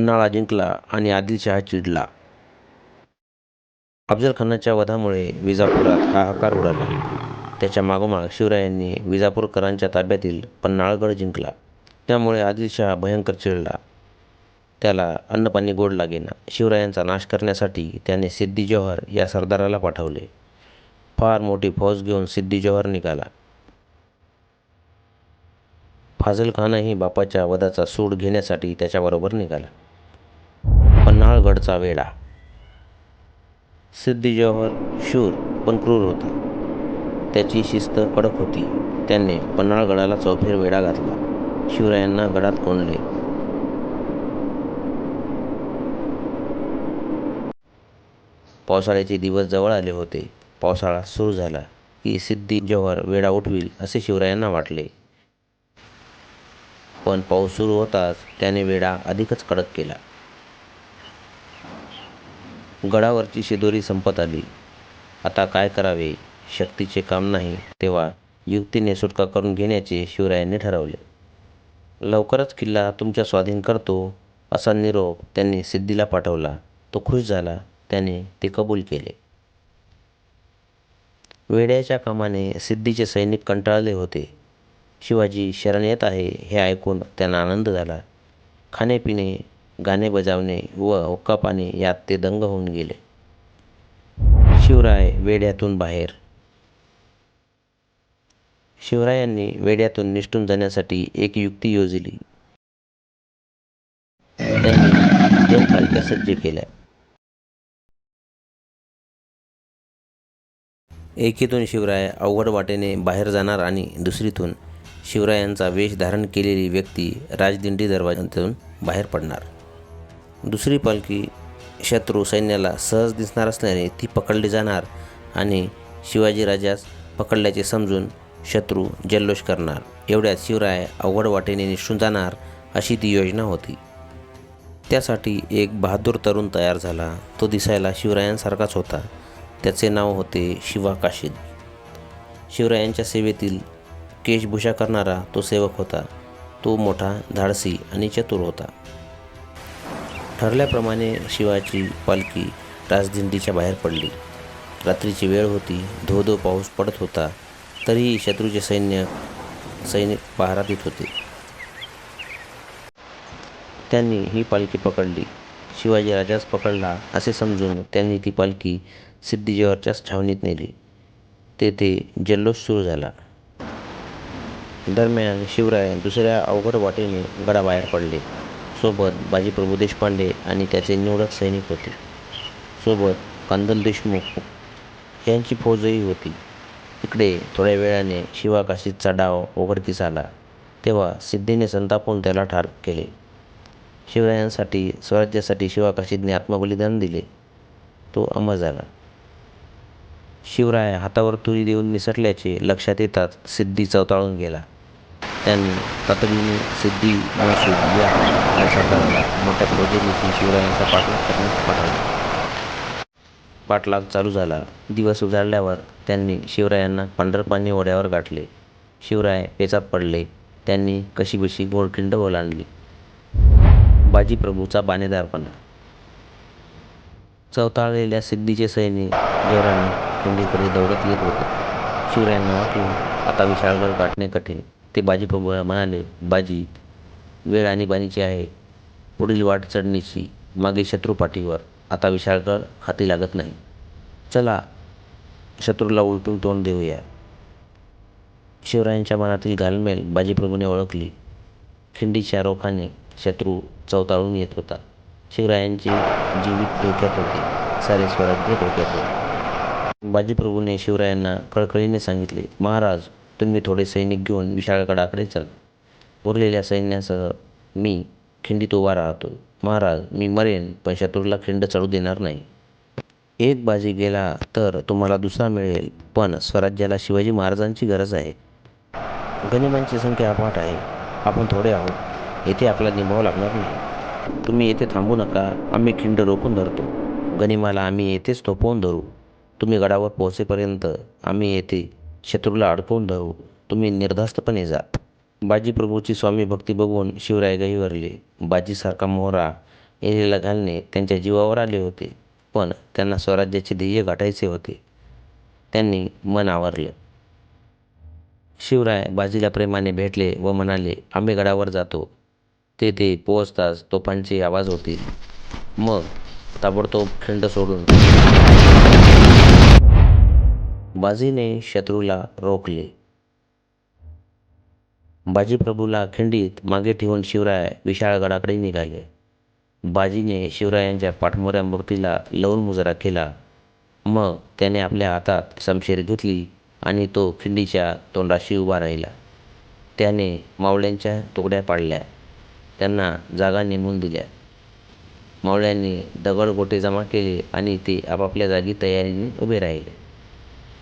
पन्हाळा जिंकला आणि आदिलशहा चिडला. अफझलखानाच्या वधामुळे विजापुरात हाहाकार उडाला. त्याच्या मागोमाग शिवरायांनी विजापूरकरांच्या ताब्यातील पन्हाळगड जिंकला. त्यामुळे आदिलशहा भयंकर चिडला. त्याला अन्नपाणी गोड लागेना. शिवरायांचा नाश करण्यासाठी त्याने सिद्दी जोहर या सरदाराला पाठवले. फार मोठी फौज घेऊन सिद्दी जोहर निघाला. फाझलखानही बापाच्या वधाचा सूड घेण्यासाठी त्याच्याबरोबर निघाला. पन्हाळगडचा वेढा सिद्दी शूर पण क्रूर होता. त्याची शिस्त कडक होती. त्याने पन्हाळगडाला चौफेर वेढा घातला. शिवरायांना गडात कोंडले. पावसाळ्याचे दिवस जवळ आले होते. पावसाळा सुरू झाला की सिद्दी वेढा उठवील असे शिवरायांना वाटले. पण पाऊस सुरू होताच त्याने वेढा अधिकच कडक केला. गडावरची शिदोरी संपत आली. आता काय करावे? शक्तीचे काम नाही तेव्हा युक्तीने सुटका करून घेण्याचे शिवरायांनी ठरवले. लवकरच किल्ला तुमच्या स्वाधीन करतो असा निरोप त्यांनी सिद्दीला पाठवला. तो खुश झाला. त्याने ते कबूल केले. वेड्याच्या कामाने सिद्दीचे सैनिक कंटाळले होते. शिवाजी शरण येत आहे हे ऐकून त्यांना आनंद झाला. खाणेपिणे, गाणे बजावणे व हुक्कापाने यात ते दंग होऊन गेले. शिवराय वेढ्यातून बाहेर शिवरायांनी वेढ्यातून निसटून जाण्यासाठी एक युक्ती योजिली. त्यांनी दोन पालख्या सज्ज केल्या. एकीतून शिवराय अवघड वाटेने बाहेर जाणार आणि दुसरीतून शिवरायांचा वेष धारण केलेली व्यक्ती राजदिंडी दरवाजातून बाहेर पडणार. दुसरी पालखी शत्रू सैन्याला सहज दिसणार असल्याने ती पकडली जाणार आणि शिवाजीराजास पकडल्याचे समजून शत्रू जल्लोष करणार. एवढ्यात शिवराय अवघड वाटेने निसटून जाणार अशी ती योजना होती. त्यासाठी एक बहादूर तरुण तयार झाला. तो दिसायला शिवरायांसारखाच होता. त्याचे नाव होते शिवा काशीद. शिवरायांच्या सेवेतील केशभूषा करणारा तो सेवक होता. तो मोठा, धाडसी आणि चतुर होता. ठरल्याप्रमाणे शिवाची पालखी राजदिंडीच्या बाहेर पडली. रात्रीची वेळ होती. धो धो पाऊस पडत होता. तरीही शत्रूचे सैन्य सैनिक पहारा देत होते. त्यांनी ही पालखी पकडली. शिवाजी राजाच पकडला असे समजून त्यांनी ती पालखी सिद्दी छावणीत नेली. तेथे जल्लोष सुरू झाला. दरम्यान शिवराय दुसऱ्या अवघड वाटेने गडाबाहेर पडले. सोबत बाजीप्रभू देशपांडे आणि त्याचे निवडक सैनिक होते. सोबत कांदल देशमुख यांची फौजही होती. इकडे थोड्या वेळाने शिवा काशीदचा डाव उघडकीस आला तेव्हा सिद्धीने संतापून त्याला ठार केले. शिवरायांसाठी, स्वराज्यासाठी शिवा काशीदने आत्मबलिदान दिले. तो अमर झाला. शिवराय हातावर तुरी देऊन निसटल्याचे लक्षात येताच सिद्धी चवताळून गेला. त्यांनी तातडीने सिद्धी मनसूर या सरदाराला मोठ्या फौजेनिशी शिवरायांचा पाठलाग करण्यास पाठवला पाठलाग चालू झाला. दिवस उजाडल्यावर त्यांनी शिवरायांना पांढरपाणी ओढ्यावर गाठले. शिवराय पेचात पडले. त्यांनी कशीबशी घोडखिंड ओलांडली. बाजीप्रभूचा बाणेदारपणा चवताळलेल्या सिद्धीचे सैनिक जोराने खिंडीकडे दौडत येत होते. शिवरायांना वाटले आता विशाळगड गाठणे कठीण. ते बाजीप्रभूला म्हणाले, बाजी, वेळ आणीबाणीची आहे. पुढील वाट चढणीची. मागे शत्रू पाठीवर. आता विशाळगड हाती लागत नाही. चला शत्रूला उलटून तोंड देऊया. शिवरायांच्या मनातील घालमेल बाजीप्रभूने ओळखली. खिंडीच्या रोखाने शत्रू चवताळून येत होता. शिवरायांचे जीवित धोक्यात होते. सारे स्वराज्य धोक्यात होते. बाजीप्रभूने शिवरायांना कळकळीने सांगितले, महाराज, तुम्ही थोडे सैनिक घेऊन विशाळगडाकडे चल उरलेल्या सैन्यासह मी खिंडीत उभा राहतो. महाराज, मी मरेन पण शत्रूला खिंड चढू देणार नाही. एक बाजी गेला तर तुम्हाला दुसरा मिळेल पण स्वराज्याला शिवाजी महाराजांची गरज आहे. गनिमांची संख्या अफाट आहे. आपण थोडे आहोत. येथे आपला निभाव लागणार नाही. तुम्ही येथे थांबू नका. आम्ही खिंड रोखून धरतो. गनिमाला आम्ही येथेच थोपवून धरू. तुम्ही गडावर पोहोचेपर्यंत आम्ही येथे शत्रूला अडकवून धरू. तुम्ही निर्धास्तपणे जा. बाजीप्रभूची स्वामीभक्ती बघून शिवराय गहिवरले. बाजीसारखा मोहरा एरीला घालणे त्यांच्या जीवावर आले होते पण त्यांना स्वराज्याचे ध्येय गाठायचे होते त्यांनी मन आवरलं शिवराय बाजीला प्रेमाने भेटले व म्हणाले आम्ही गडावर जातो तेथे पोहोचताच तोफांचे आवाज होतील मग ताबडतोब खिंड सोडून बाजीने शत्रूला रोखले. बाजीप्रभूला खिंडीत मागे ठेवून शिवराय विशाळगडाकडे निघाले. बाजीने शिवरायांच्या पाठमोऱ्या मूर्तीला लवून मुजरा केला. मग त्याने आपल्या हातात समशेर घेतली आणि तो खिंडीच्या तोंडाशी उभा राहिला. त्याने मावळ्यांच्या तुकड्या पाडल्या. त्यांना जागा नेमून दिल्या. मावळ्यांनी दगडगोटे जमा केले आणि ते आपापल्या जागी तयारीने उभे राहिले.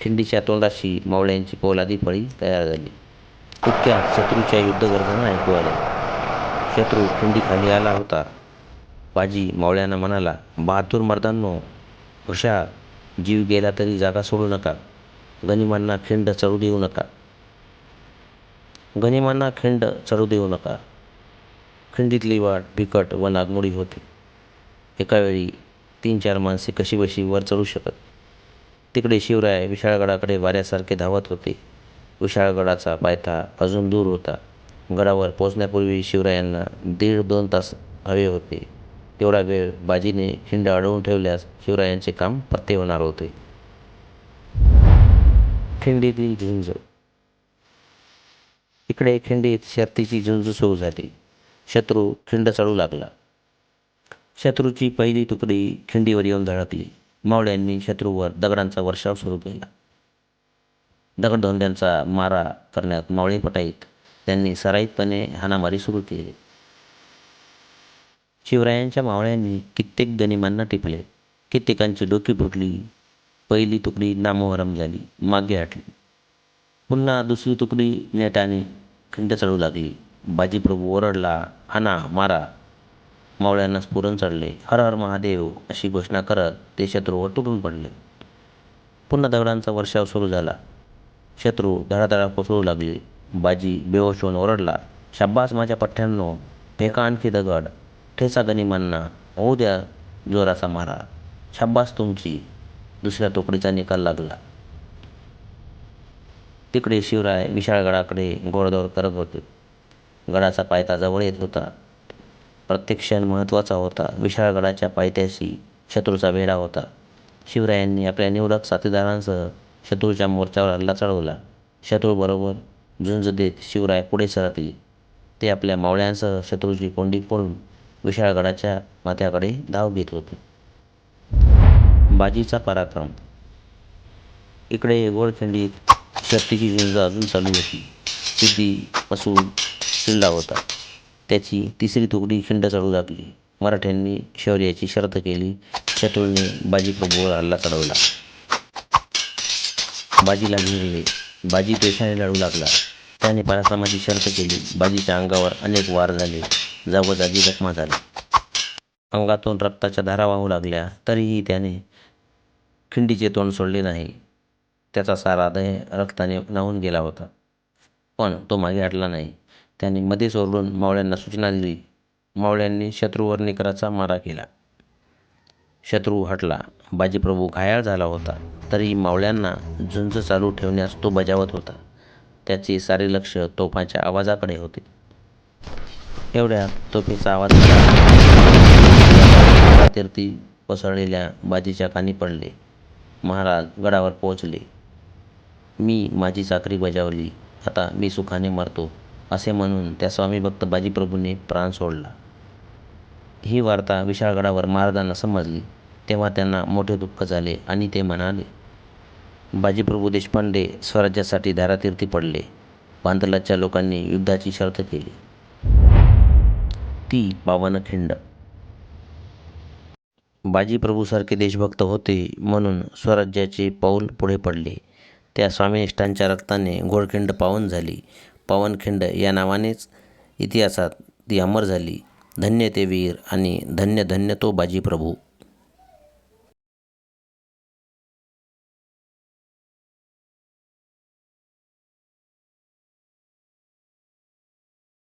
खिंडीच्या तोंडाशी मावळ्यांची पोलादी फळी तयार झाली. इतक्या शत्रूच्या युद्धगर्जना ऐकू आल्या? शत्रू खिंडीखाली आला होता. बाजी मावळ्यांना म्हणाला बहादूर मर्दांनो हुशार जीव गेला तरी जागा सोडू नका. गनिमांना खिंड चढू देऊ नका. गनिमांना खिंड चढू देऊ नका. खिंडीतली वाट बिकट व नागमोडी होती. एकावेळी तीन चार माणसे कशी बशी वर चढू शकत? तिकडे शिवराय विशाळगडाकडे वाऱ्यासारखे धावत होते. विशाळगडाचा पायथा अजून दूर होता. गडावर पोचण्यापूर्वी शिवरायांना दीड दोन तास हवे होते. तेवढा वेळ बाजीने खिंड अडवून ठेवल्यास शिवरायांचे काम पत्ते होणार होते. खिंडीतील झुंज. इकडे खिंडीत शर्तीची झुंज सुरू झाली. शत्रू खिंड चढू लागला. शत्रूची पहिली तुकडी खिंडीवर येऊन धडकली. मावळ्यांनी शत्रूवर दगडांचा वर्षाव सुरू केला. दगडधोंड्यांचा मारा करण्यात मावळे पटाईत त्यांनी सराईतपणे हाणामारी सुरू केली. शिवरायांच्या मावळ्यांनी कित्येक गनिमांना टिपले. कित्येकांची डोकी फुटली. पहिली तुकडी नामोहरम झाली. मागे हटली. पुन्हा दुसरी तुकडी नेटाने खिंड चढू लागली. बाजीप्रभू ओरडला हाना मारा. मावळ्यांना स्फुरण चढले हर हर महादेव अशी घोषणा करत ते शत्रूवर तुटून पडले. पुन्हा दगडांचा वर्षाव सुरू झाला. शत्रू धडाधडा कोसळू लागले. बाजी बेहोश होऊन ओरडला शाब्बास माझ्या पठ्ठ्यांनो फेका आणखी दगड. ठेचा गनिमांना होऊ द्या जोराचा मारा. शाब्बास तुमची. दुसऱ्या तुकडीचा निकाल लागला. तिकडे शिवराय विशाळगडाकडे घोडदौड करत होते. गडाचा पायथा जवळ येत होता. प्रत्येक क्षण महत्त्वाचा होता. विशाळगडाच्या पायथ्याशी शत्रूचा वेढा होता. शिवरायांनी आपल्या निवडक साथीदारांसह शत्रूच्या मोर्चावर हल्ला चढवला. शत्रूबरोबर झुंज देत शिवराय पुढे सरकले. ते आपल्या मावळ्यांसह शत्रूची कोंडी फोडून विशाळगडाच्या माथ्याकडे धाव घेत होते. बाजीचा पराक्रम. इकडे गोडखिंडीत शक्तीची झुंज अजून चालू होती. सिद्धी पसून चिडला होता. त्याची तिसरी तुकडी खिंड चढू लागली मराठ्यांनी शौर्याची शर्त केली. शत्रूने बाजीप्रभूवर हल्ला चढवला. बाजीला घेरले. बाजी पेशाने लढू लागला. त्याने पराक्रमाची शर्त केली. बाजीच्या अंगावर अनेक वार झाले. जागोजागी जखमा झाल्या. अंगातून रक्ताच्या धारा वाहू लागल्या. तरीही त्याने खिंडीचे तोंड सोडले नाही. त्याचा सारा देह रक्ताने न्हावून गेला होता. पण तो मागे हटला नाही. त्याने मध्येच ओरडून मावळ्यांना सूचना दिली. मावळ्यांनी शत्रूवर निकराचा मारा केला. शत्रू हटला. बाजीप्रभू घायाळ झाला होता. तरी मावळ्यांना झुंज चालू ठेवण्यास तो बजावत होता. त्याचे सारे लक्ष तोफाच्या आवाजाकडे होते. एवढ्यात तोफेचा आवाज तीर्थी कोसळलेल्या बाजीच्या कानी पडले. महाराज गडावर पोहोचले. मी माझी चाकरी बजावली. आता मी सुखाने मरतो. असे म्हणून त्या स्वामीभक्त बाजीप्रभूने प्राण सोडला. ही वार्ता विशाळगडावर महाराजांना समजली. तेव्हा त्यांना मोठे दुःख झाले आणि ते म्हणाले बाजीप्रभू देशपांडे स्वराज्यासाठी धारातीर्थी पडले. पांतलाच्या लोकांनी युद्धाची शर्त केली. ती पावनखिंड बाजीप्रभूसारखे देशभक्त होते म्हणून स्वराज्याचे पाऊल पुढे पडले. त्या स्वामीनिष्ठांच्या रक्ताने घोडखिंड पावन झाली. पावनखिंड या नावानेच इतिहासात ती अमर झाली. धन्य ते वीर आणि धन्य धन्य तो बाजीप्रभू.